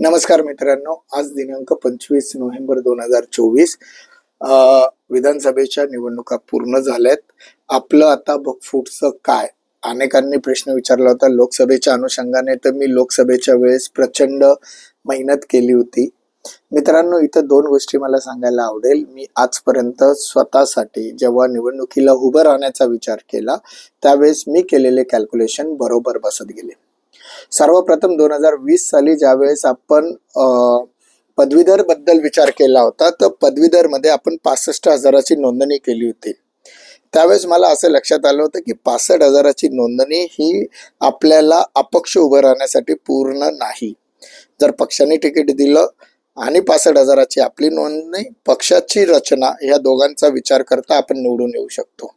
नमस्कार मित्रांनो आज दिनांक पंचवीस नोव्हेंबर दोन हजार चोवीस विधानसभेच्या निवडणुका पूर्ण झाल्यात. आपलं आता ब- काय? अनेकांनी प्रश्न विचारला होता लोकसभेच्या अनुषंगाने तर मी लोकसभेच्या वेळेस प्रचंड मेहनत केली होती. मित्रांनो इथं दोन गोष्टी मला सांगायला आवडेल. मी आजपर्यंत स्वतःसाठी जेव्हा निवडणुकीला उभं राहण्याचा विचार केला त्यावेळेस मी केलेले कॅल्क्युलेशन बरोबर बसत गेले. सर्वप्रथम दोन हजार वीस साली ज्यावेळेस आपण पदवीधरबद्दल विचार केला होता तर पदवीधरमध्ये आपण पासष्ट हजाराची नोंदणी केली होती. त्यावेळेस मला असं लक्षात आलं होतं की पासष्ट हजाराची नोंदणी ही आपल्याला अपक्ष उभं राहण्यासाठी पूर्ण नाही. जर पक्षाने तिकीट दिलं आणि पासष्ट हजाराची आपली नोंदणी पक्षाची रचना या दोघांचा विचार करता आपण निवडून येऊ शकतो.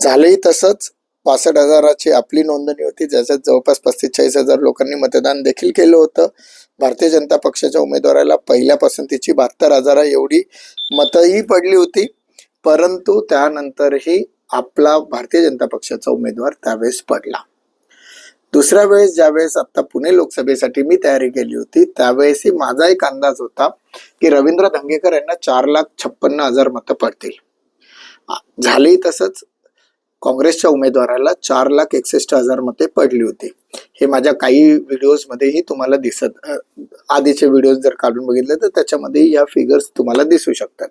झालंही तसंच. पासष्ट हजाराची आपली नोंदणी होती. ज्याच्यात जवळपास पस्तीस चाळीस हजार लोकांनी मतदान देखील केलं होतं. भारतीय जनता पक्षाच्या उमेदवाराला पहिल्या पसंतीची बहात्तर हजारा एवढी मतही पडली होती. परंतु त्यानंतरही आपला भारतीय जनता पक्षाचा उमेदवार त्यावेळेस पडला. दुसऱ्या वेळेस ज्यावेळेस आता पुणे लोकसभेसाठी मी तयारी केली होती त्यावेळेसही माझा एक अंदाज होता की रवींद्र धंगेकर यांना चार लाख छप्पन्न हजार मतं पडतील. झाले तसंच. काँग्रेसच्या उमेदवाराला चार लाख एकसष्ट हजार मते पडली होती. हे माझ्या काही व्हिडिओजमध्येही तुम्हाला दिसत आधीचे व्हिडिओज जर काढून बघितले तर त्याच्यामध्ये या फिगर्स तुम्हाला दिसू शकतात.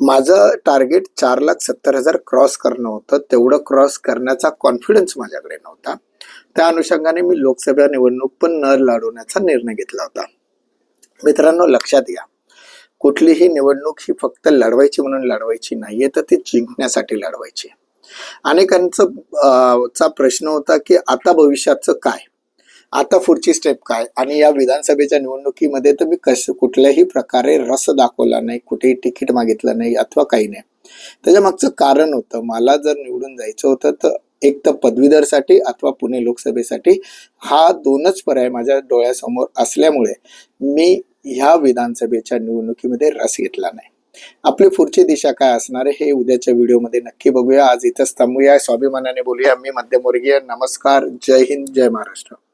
माझं टार्गेट चार लाख सत्तर हजार क्रॉस करणं होतं. तेवढं क्रॉस करण्याचा कॉन्फिडन्स माझ्याकडे नव्हता. त्या अनुषंगाने मी लोकसभा निवडणूक पण न लढवण्याचा निर्णय घेतला होता. मित्रांनो लक्षात घ्या. कुठलीही निवडणूक ही फक्त लढवायची म्हणून लढवायची नाहीये तर ती जिंकण्यासाठी लढवायची. आहे. अनेकांचं चा प्रश्न होता की आता भविष्याचं काय? आता पुढची स्टेप काय? आणि या विधानसभेच्या निवडणुकीमध्ये तर मी कस कुठल्याही प्रकारे रस दाखवला नाही कुठेही तिकीट मागितलं नाही अथवा काही नाही. त्याच्या मागचं कारण होतं मला जर निवडून जायचं होतं तर एक तर पदवीधरसाठी अथवा पुणे लोकसभेसाठी हा दोनच पर्याय माझ्या डोळ्यासमोर असल्यामुळे मी ह्या विधानसभेच्या निवडणुकीमध्ये रस घेतला नाही. आपली पुढची दिशा काय असणार आहे हे उद्याच्या व्हिडिओमध्ये नक्की बघूया. आज इथंच थांबूया. स्वाभिमानाने बोलूया. मी मध्यमवर्गीय. नमस्कार. जय हिंद. जय महाराष्ट्र.